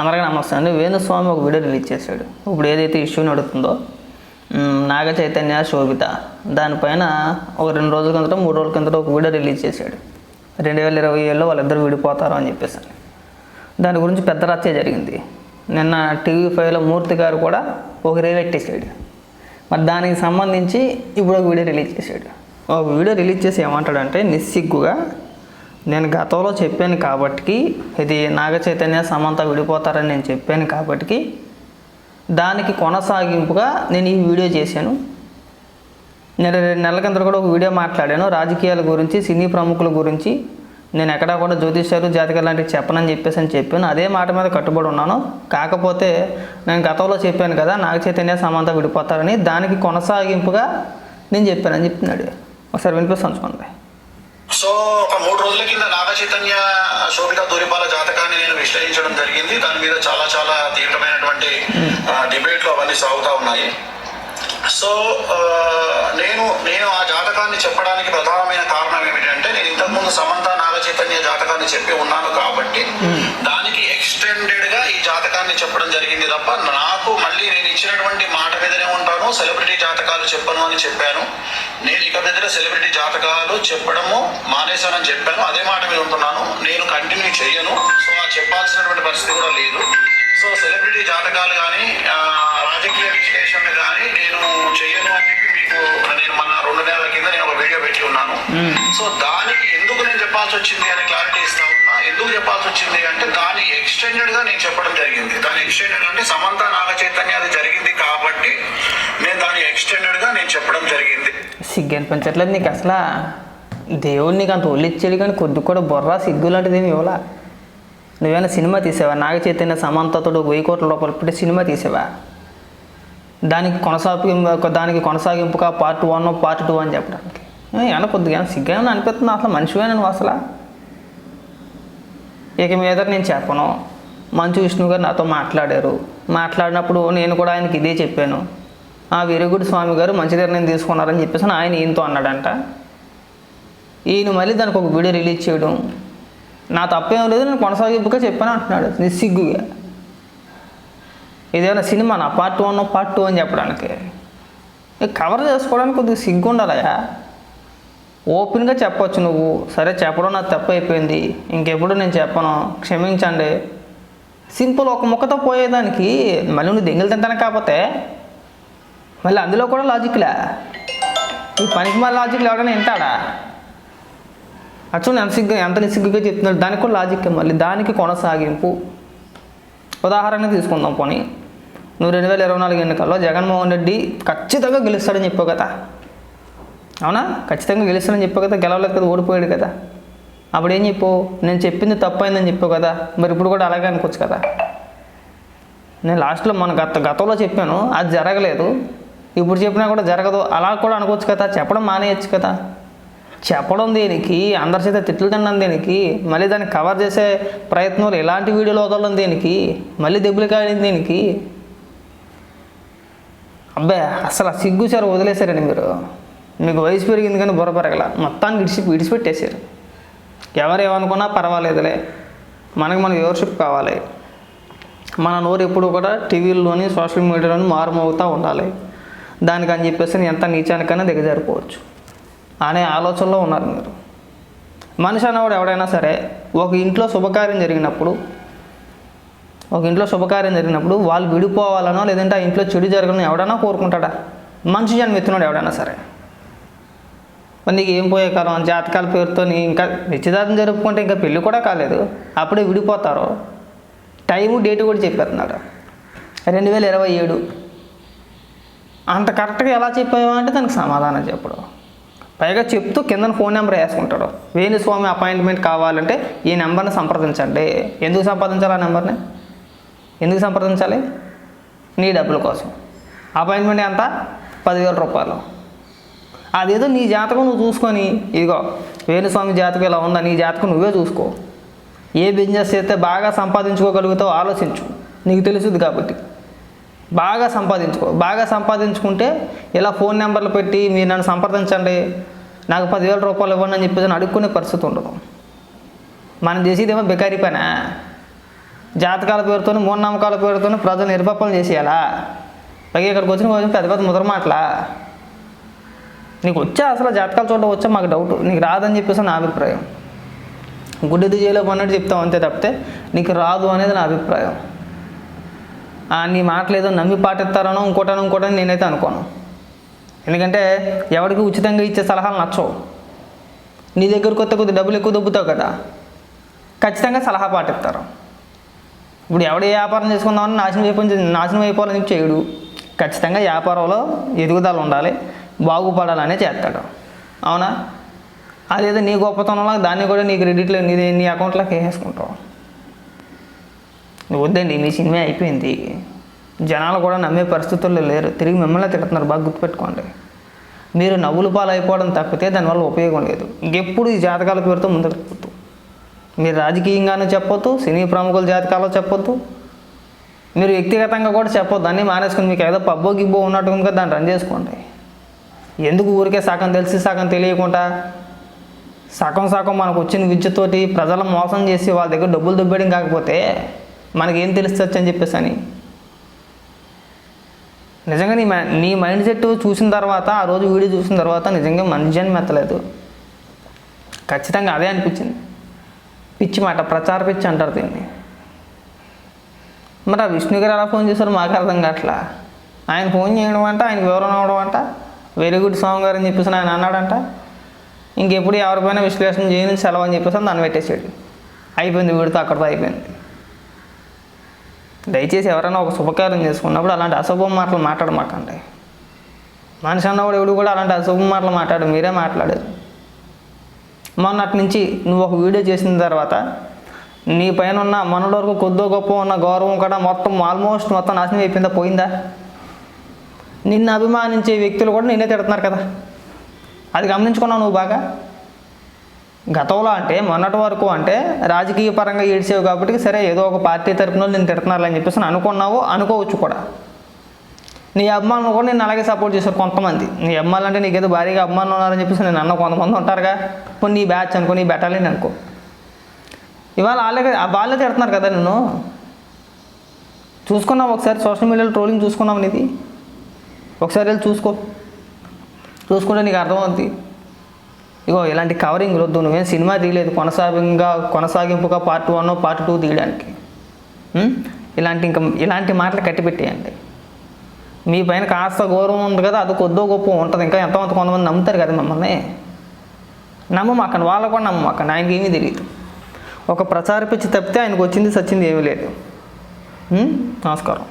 అందరికీ నమస్తే అండి. వేణుస్వామి ఒక వీడియో రిలీజ్ చేశాడు. ఇప్పుడు ఏదైతే ఇష్యూ నడుతుందో నాగ చైతన్య శోభిత దానిపైన ఒక రెండు రోజుల కిందట మూడు రోజుల కిందట ఒక వీడియో రిలీజ్ చేశాడు. రెండు వేల ఇరవై ఏళ్ళలో వాళ్ళిద్దరు విడిపోతారు అని చెప్పేసి. దాని గురించి పెద్ద రచ్చ జరిగింది. నిన్న టీవీ ఫైవ్లో మూర్తి గారు కూడా ఒక రేవెట్టేశాడు మరి దానికి సంబంధించి ఇప్పుడు ఒక వీడియో రిలీజ్ చేశాడు. ఒక వీడియో రిలీజ్ చేసి ఏమంటాడంటే నిస్సిగ్గుగా నేను గతంలో చెప్పాను కాబట్టి ఇది నాగ చైతన్య సమంత విడిపోతారని నేను చెప్పాను కాబట్టి దానికి కొనసాగింపుగా నేను ఈ వీడియో చేశాను. నేను రెండు నెలల కింద కూడా ఒక వీడియో మాట్లాడాను. రాజకీయాల గురించి సినీ ప్రముఖుల గురించి. నేను ఎక్కడా కూడా జ్యోతిష్యాలు జాతకాలు లాంటివి చెప్పనని చెప్పేసి అని చెప్పాను. అదే మాట మీద కట్టుబడి ఉన్నాను. కాకపోతే నేను గతంలో చెప్పాను కదా నాగ చైతన్య సమంత విడిపోతారని. దానికి కొనసాగింపుగా నేను చెప్పానని చెప్తున్నాడు ఒకసారి వినిపిస్తాను చూడండి సో ఒక మూడు రోజుల కింద నాగ చైతన్య శోభిత దూరిపాల జాతకాన్ని నేను విశ్లేషించడం జరిగింది. దాని మీద చాలా చాలా తీవ్రమైనటువంటి డిబేట్లు అవన్నీ సాగుతా ఉన్నాయి. సో నేను నేను ఆ జాతకాన్ని చెప్పడానికి ప్రధానమైన కారణం ఏమిటంటే నేను ఇంతకుముందు సమంత నాగ చైతన్య జాతకాన్ని చెప్పి ఉన్నాను కాబట్టి దానికి ఎక్స్టెండెడ్గా ఈ జాతకాన్ని చెప్పడం జరిగింది తప్ప నాకు మళ్ళీ నేను ఇచ్చినటువంటి మాట మీదనే ఉంటాను సెలబ్రిటీ జాతకాలు చెప్పను అని చెప్పాను. నేను ఇక దగ్గర సెలబ్రిటీ జాతకాలు చెప్పడము మానేశానని చెప్పాను అదే మాట మీద ఉంటున్నాను నేను కంటిన్యూ చేయను. సో ఆ చెప్పాల్సినటువంటి పరిస్థితి కూడా లేదు. దాని ఎక్స్టెండెడ్గా నేను చెప్పడం జరిగింది. దాని ఎక్స్టెండెడ్ అంటే సమంత నాగ చైతన్య అది జరిగింది కాబట్టి నేను దాని ఎక్స్టెండెడ్గా నేను చెప్పడం జరిగింది. సిగ్గు అనిపించట్లేదు నీకు అసలు. దేవుడు నీకు అంత ఒళ్ళు కానీ కొద్ది కూడా బొర్ర సిగ్గు లాంటిది ఏమి ఇవ్వలా. నువ్వేమైనా సినిమా తీసావా? నాగ చైతన్య సమంతతో వెయ్యి కోట్ల రూపాయలు పెట్టి సినిమా తీసావా? దానికి కొనసాగింపు దానికి కొనసాగింపుగా పార్ట్ వన్ పార్ట్ టూ అని చెప్పడానికి. ఏమైనా కొద్దిగా ఏమైనా సిగ్గా అనిపిస్తుంది? అసలు మనిషివేనా నువ్వు అసలు? ఇక మీద నేను చెప్పను. మంచు విష్ణు గారు నాతో మాట్లాడారు. మాట్లాడినప్పుడు నేను కూడా ఆయనకి ఇదే చెప్పాను. ఆ వీరగుడి స్వామి గారు మంచి నిర్ణయం తీసుకున్నారని చెప్పేసి ఆయన ఈయనతో అన్నాడంట. ఈయన మళ్ళీ దానికి ఒక వీడియో రిలీజ్ చేయడం. నా తప్పేం లేదు నేను కొనసాగింపుగా చెప్పాను అంటున్నాడు. నిస్సిగ్గుగా. ఏదైనా సినిమా నా పార్ట్ వన్ పార్ట్ టూ అని చెప్పడానికి? కవర్ చేసుకోవడానికి కొద్దిగా సిగ్గు ఉండాలయా ఓపెన్గా చెప్పొచ్చు నువ్వు. సరే చెప్పడం నాకు తప్పు అయిపోయింది. ఇంకెప్పుడు నేను చెప్పను. క్షమించండి. సింపుల్ ఒక ముక్కతో పోయేదానికి మళ్ళీ నువ్వు దెంగలు తింటాను కాకపోతే మళ్ళీ అందులో కూడా లాజిక్లే ఈ పనికి మళ్ళీ లాజిక్లు ఎవడైనా వింటాడా? అచ్చు ఎంత సిగ్గు ఎంత నిసిగ్గుగా చెప్తున్నాడు? దానికి కూడా లాజిక్ మళ్ళీ. దానికి కొనసాగింపు. ఉదాహరణ తీసుకుందాం పోనీ. నువ్వు రెండు వేల ఇరవై నాలుగు ఎన్నికల్లో జగన్మోహన్ రెడ్డి ఖచ్చితంగా గెలుస్తాడని చెప్పావు కదా. అవునా? ఖచ్చితంగా గెలుస్తాడని చెప్పావు కదా. గెలవలేదు కదా ఓడిపోయాడు కదా. అప్పుడు ఏం చెప్పు? నేను చెప్పింది తప్పైందని చెప్పావు కదా. మరి ఇప్పుడు కూడా అలాగే అనుకోవచ్చు కదా. నేను లాస్ట్లో మన గత గతంలో చెప్పాను అది జరగలేదు. ఇప్పుడు చెప్పినా కూడా జరగదు. అలా కూడా అనుకోవచ్చు కదా. చెప్పడం మానేయచ్చు కదా. చెప్పడం దేనికి? అందరి చేత తిట్లు తినడం దేనికి? మళ్ళీ దాన్ని కవర్ చేసే ప్రయత్నాలు ఎలాంటి వీడియోలు వదలడం దేనికి? మళ్ళీ దెబ్బలు కాయడం దేనికి? అబ్బాయి అసలు ఆ సిగ్గు సార్ వదిలేశారండి మీరు. మీకు వయసు పెరిగింది కానీ బుర్ర పెరగల. మొత్తానికి ఇడిచి విడిచిపెట్టేశారు ఎవరు ఏమనుకున్నా పర్వాలేదులే. మనకి మన వ్యూవర్షిప్ కావాలి. మన నోరు ఎప్పుడు కూడా టీవీల్లోని సోషల్ మీడియాలోని మారుమోగుతూ ఉండాలి. దానికి అని చెప్పేసి నేను ఎంత నీచానికైనా దిగజారిపోవచ్చు. అనే ఆలోచనలో ఉన్నారు మీరు. మనిషి అన్నవాడు ఎవడైనా సరే ఒక ఇంట్లో శుభకార్యం జరిగినప్పుడు ఒక ఇంట్లో శుభకార్యం జరిగినప్పుడు వాళ్ళు విడిపోవాలనో లేదంటే ఆ ఇంట్లో చెడు జరగనో ఎవడైనా కోరుకుంటాడా? మనిషి జన్మ ఎత్తున్నాడు ఎవడైనా సరే. నీకు ఏం పోయే కాలం జాతకాల పేరుతో ఇంకా నిశ్చితార్థం జరుపుకుంటే ఇంకా పెళ్ళి కూడా కాలేదు. అప్పుడే విడిపోతారు. టైము డేట్ కూడా చెప్పేస్తున్నాడు రెండు వేల ఇరవై ఏడు. అంత కరెక్ట్గా ఎలా చెప్పావా అంటే దానికి సమాధానం చెప్పడు. పైగా చెప్తూ కింద ఫోన్ నెంబర్ వేసుకుంటాడు. వేణుస్వామి అపాయింట్మెంట్ కావాలంటే ఈ నెంబర్ని సంప్రదించండి. ఎందుకు సంప్రదించాలి ఆ నెంబర్ని? ఎందుకు సంప్రదించాలి? నీ డబ్బుల కోసం. అపాయింట్మెంట్ ఎంత? పదివేల రూపాయలు. అదేదో నీ జాతకం నువ్వు చూసుకొని ఇదిగో వేణుస్వామి జాతకం ఇలా ఉందా? నీ జాతకం నువ్వే చూసుకో. ఏ బిజినెస్ చేస్తే బాగా సంపాదించుకోగలుగుతావు ఆలోచించు. నీకు తెలుసుది కాబట్టి. బాగా సంపాదించుకో. బాగా సంపాదించుకుంటే ఇలా ఫోన్ నెంబర్లు పెట్టి మీరు నన్ను సంప్రదించండి. నాకు పదివేల రూపాయలు ఇవ్వండి అని చెప్పేసి అడుక్కునే పరిస్థితి ఉండదు. మనం చేసేదేమో బెకారీ పైన? జాతకాల పేరుతో మూఢనమ్మకాల పేరుతో ప్రజలు నిరుపప్పలు చేసేయాలా? పైగా ఇక్కడికి వచ్చిన కొంచెం పెద్ద పెద్ద ముద్ర మాటలా? నీకు వచ్చా అసలు జాతకాలు చూడడం వచ్చా మాకు డౌట్ నీకు రాదని చెప్పేసి నా అభిప్రాయం. గుడ్డిది చేయలేము అన్నట్టు చెప్తాం అంతే తప్పితే నీకు రాదు అనేది నా అభిప్రాయం. నీ మాటలేదో నమ్మి పాటిస్తారనో ఇంకోటనో ఇంకోటని నేనైతే అనుకోను. ఎందుకంటే ఎవరికి ఉచితంగా ఇచ్చే సలహాలు నచ్చవు. నీ దగ్గర కొత్త కొద్ది డబ్బులు ఎక్కువ దొబ్బుతావు కదా. ఖచ్చితంగా సలహా పాటిస్తారు. ఇప్పుడు ఎవడు ఏ వ్యాపారం చేసుకుందామని నాశనం అయిపోయి నాశనం అయిపోవాలని చెప్పి చేయడు. ఖచ్చితంగా వ్యాపారంలో ఎదుగుదల ఉండాలి. బాగుపడాలనే చేస్తాడు. అవునా? అదేదో నీ గొప్పతనంలో దాన్ని కూడా నీ క్రెడిట్లో నీ నీ అకౌంట్లోకి వేసేసుకుంటావు. వద్దండి మీ సినిమా అయిపోయింది. జనాలు కూడా నమ్మే పరిస్థితుల్లో లేరు. తిరిగి మిమ్మల్ని తిడుతున్నారు. బాగా గుర్తుపెట్టుకోండి. మీరు నవ్వులు పాలు అయిపోవడం తప్పితే దానివల్ల ఉపయోగం లేదు. ఇంకెప్పుడు ఈ జాతకాల పేరుతో ముందుకు పోతూ మీరు రాజకీయంగానూ చెప్పొద్దు సినీ ప్రముఖుల జాతకాలు చెప్పొద్దు. మీరు వ్యక్తిగతంగా కూడా చెప్పొద్దు. అన్నీ మానేసుకుని మీకు ఏదో పబ్బో గిబ్బో ఉన్నట్టు కనుక దాన్ని రన్ చేసుకోండి. ఎందుకు ఊరికే సగం తెలిసి సగం తెలియకుండా? సగం సగం మనకు వచ్చిన విద్యతోటి ప్రజలను మోసం చేసి వాళ్ళ దగ్గర డబ్బులు దుబ్బేయడం కాకపోతే మనకేం తెలుస్తుంది అని చెప్పేసి అని. నిజంగా నీ నీ మైండ్ సెట్ చూసిన తర్వాత ఆ రోజు వీడియో చూసిన తర్వాత నిజంగా మనిషిని మెత్తలేదు. ఖచ్చితంగా అదే అనిపించింది. పిచ్చి మాట ప్రచార పిచ్చి అంటారు దీన్ని. మరి ఆ విష్ణు గారు ఎలా ఫోన్ చేశారు మాకు అర్థం కావట్లా. ఆయన ఫోన్ చేయడం అంట ఆయన వివరణ అవడం అంటే. వెరీ గుడ్ స్వామి గారు అని చెప్పేసి ఆయన అన్నాడంట. ఇంకెప్పుడు ఎవరిపైనా విశ్లేషణ చేయని సెలవు అని చెప్పేసి దాన్ని పెట్టేసాడు అయిపోయింది వీడితో అక్కడితో అయిపోయింది. దయచేసి ఎవరైనా ఒక శుభకార్యం చేసుకున్నప్పుడు అలాంటి అశుభం మాటలు మాట్లాడమాకండి. మనిషి అన్నవాడు ఎవడు కూడా అలాంటి అశుభం మాటలు మాట్లాడు మీరే మాట్లాడారు మొన్నటి నుంచి నువ్వు ఒక వీడియో చేసిన తర్వాత నీ పైన ఉన్న మనలో వరకు కొద్దో గొప్ప ఉన్న గౌరవం కూడా మొత్తం ఆల్మోస్ట్ మొత్తం నాశనం అయిపోయిందా పోయిందా? నిన్ను అభిమానించే వ్యక్తులు కూడా నిన్నే తిడుతున్నారు కదా. అది గమనించుకున్నావు నువ్వు బాగా? గతంలో అంటే మొన్నటి వరకు అంటే రాజకీయ పరంగా ఏడ్చేవు కాబట్టి సరే ఏదో ఒక పార్టీ తరపున నేను తిడుతున్నారు అని చెప్పేసి అనుకున్నావు అనుకోవచ్చు కూడా. నీ అభిమానులు కూడా నేను అలాగే సపోర్ట్ చేశారు కొంతమంది. నీ అభిమానులు అంటే నీకేదో భారీగా అభిమానులు ఉన్నారని చెప్పేసి నేను అన్న కొంతమంది ఉంటారుగా. ఇప్పుడు నీ బ్యాచ్ అనుకో నీ బెటాలియన్ అనుకో. ఇవాళ వాళ్ళే వాళ్ళే తిడుతున్నారు కదా నేను చూసుకున్నావు ఒకసారి సోషల్ మీడియాలో ట్రోలింగ్ చూసుకున్నావు నీది. ఒకసారి వెళ్ళి చూసుకో. చూసుకుంటే నీకు అర్థమవుతుంది ఇగో ఇలాంటి కవరింగ్ వద్దు. నువ్వేం సినిమా తీయలేదు. కొనసాగింగా కొనసాగింపుగా పార్ట్ వన్ పార్ట్ టూ తీయడానికి. ఇలాంటి ఇంకా ఇలాంటి మాటలు కట్టిపెట్టేయండి. మీ పైన కాస్త గౌరవం ఉంది కదా అది కొద్దో గొప్ప ఉంటుంది. ఇంకా ఎంతమంత కొంతమంది నమ్ముతారు కదా మమ్మల్ని. నమ్మమాకండి. వాళ్ళకు కూడా నమ్మమాకండి. ఆయనకి ఏమీ తెలియదు ఒక ప్రచార పిచ్చి తప్పితే ఆయనకు వచ్చింది సచ్చింది ఏమీ లేదు. నమస్కారం.